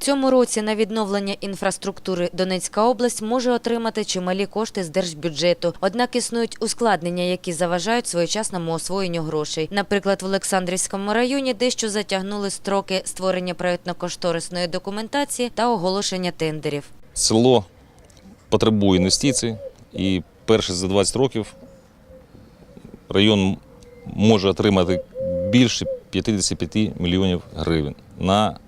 цьому році на відновлення інфраструктури Донецька область може отримати чималі кошти з держбюджету. Однак існують ускладнення, які заважають своєчасному освоєнню грошей. Наприклад, в Олександрівському районі дещо затягнули строки створення проєктно-кошторисної документації та оголошення тендерів. Село потребує інвестицій, і перше за 20 років район може отримати більше 55 мільйонів гривень на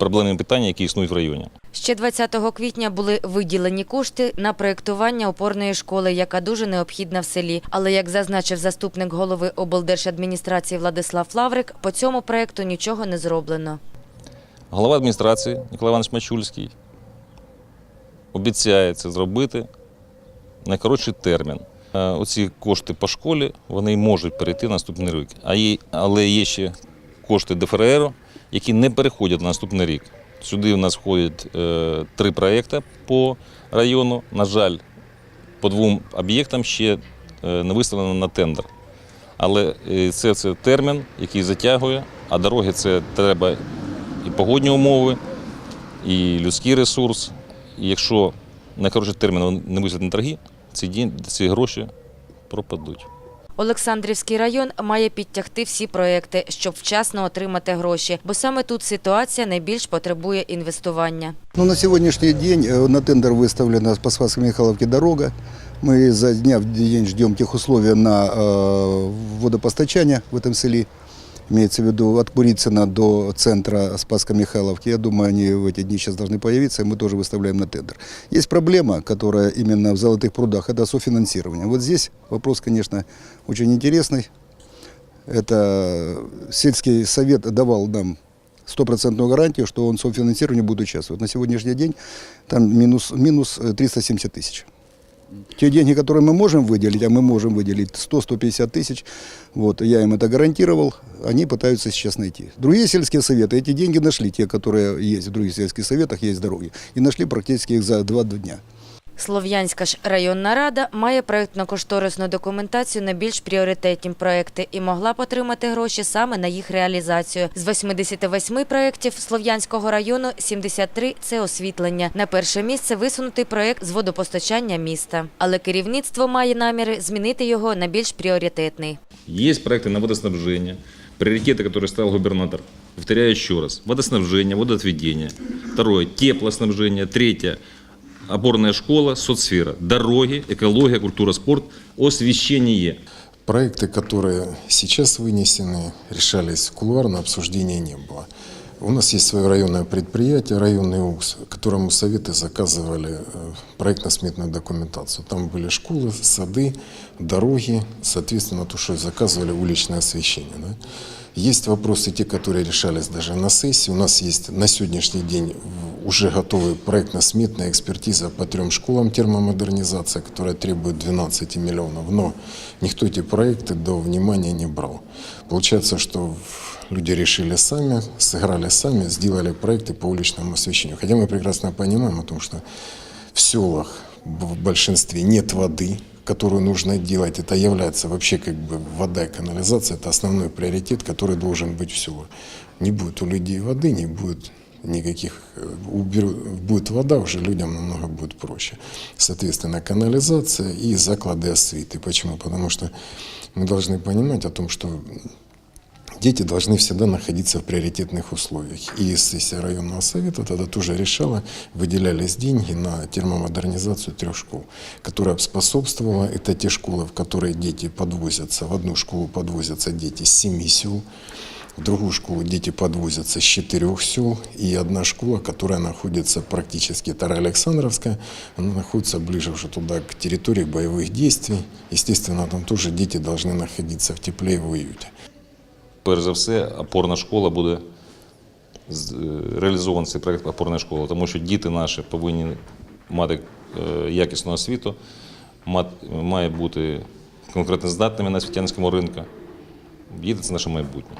проблемні питання, які існують в районі. Ще 20 квітня були виділені кошти на проєктування опорної школи, яка дуже необхідна в селі. Але, як зазначив заступник голови облдержадміністрації Владислав Лаврик, по цьому проєкту нічого не зроблено. Голова адміністрації Ніколай Іванович Мачульський обіцяє це зробити в найкоротший термін. Е, Оці кошти по школі вони можуть перейти наступний рік. А але є ще кошти ДФРР, які не переходять на наступний рік. Сюди у нас входять е, три проекти по району. На жаль, по двом об'єктам ще е, не виставлено на тендер. Але е, це, це термін, який затягує, а дороги це треба і погодні умови, і людський ресурс. І якщо на коротший термін не виставлять на торги, ці, ці гроші пропадуть. Олександрівський район має підтягти всі проєкти, щоб вчасно отримати гроші, бо саме тут ситуація найбільш потребує інвестування. Ну, на сегодняшний день э, на тендер выставлена по Спасской Михайловке дорога. Мы за дня в день ждем тех условий на э, водопостачание в этом селе. Имеется в виду от Курицына до центра Спасской Михайловки. Я думаю, они в эти дни сейчас должны появиться, и мы тоже выставляем на тендер. Есть проблема, которая именно в Золотых прудах, это софинансирование. Вот здесь вопрос, конечно, очень интересный. Это сельский совет давал нам стопроцентную гарантию, что он в софинансировании будет участвовать. На сегодняшний день там минус, минус э, 370 тысяч. Те деньги, которые мы можем выделить, а мы можем выделить 100-150 тысяч, вот, я им это гарантировал, они пытаются сейчас найти. Другие сельские советы эти деньги нашли, те, которые есть в других сельских советах, есть дороги, и нашли практически их за 2 дня. Слов'янська ж районна рада має проєктно-кошторисну документацію на більш пріоритетні проекти і могла б отримати гроші саме на їх реалізацію. З 88 проєктів Слов'янського району 73 – це освітлення. На перше місце висунутий проєкт з водопостачання міста. Але керівництво має наміри змінити його на більш пріоритетний. Есть проекты на водоснабжение, приоритеты, которые ставил губернатор. Повторяю еще раз. Водоснабжение, водоотведение. Второе – теплоснабжение. Третье – опорная школа, соцсфера. Дороги, экология, культура, спорт, освещение. Проекты, которые сейчас вынесены, решались кулуарно, обсуждения не было. У нас есть свое районное предприятие, районный УКС, которому советы заказывали э, проектно-сметную документацию. Там были школы, сады, дороги, соответственно, то, что заказывали уличное освещение. да. Есть вопросы, те, которые решались даже на сессии. У нас есть на сегодняшний день уже готовая проектно-сметная экспертиза по трем школам термомодернизации, которая требует 12 миллионов. Но никто эти проекты до внимания не брал. Получается, что люди решили сами, сыграли сами, сделали проекты по уличному освещению. Хотя мы прекрасно понимаем о том, что в селах в большинстве нет воды, которую нужно делать. Это является вообще как бы вода и канализация. Это основной приоритет, который должен быть в селах. Не будет у людей воды, не будет никаких... э, будет вода, уже людям намного будет проще. Соответственно, канализация и заклады освиты. Почему? Потому что мы должны понимать о том, что дети должны всегда находиться в приоритетных условиях. И сессия районного совета тогда тоже решала, выделялись деньги на термомодернизацию трех школ, которая способствовала, это те школы, в которые дети подвозятся, в одну школу подвозятся дети с семи сел, в другую школу дети подвозятся с четырех сел, и одна школа, которая находится практически, Тара Александровская, она находится ближе уже туда, к территории боевых действий. Естественно, там тоже дети должны находиться в тепле и в уюте. Перш за все, опорна школа буде з- е, реалізований цей проект опорна школа, тому що діти наші повинні мати е, якісну освіту, мат- має бути конкурентоздатними на освітянському ринку. Діти це наше майбутнє.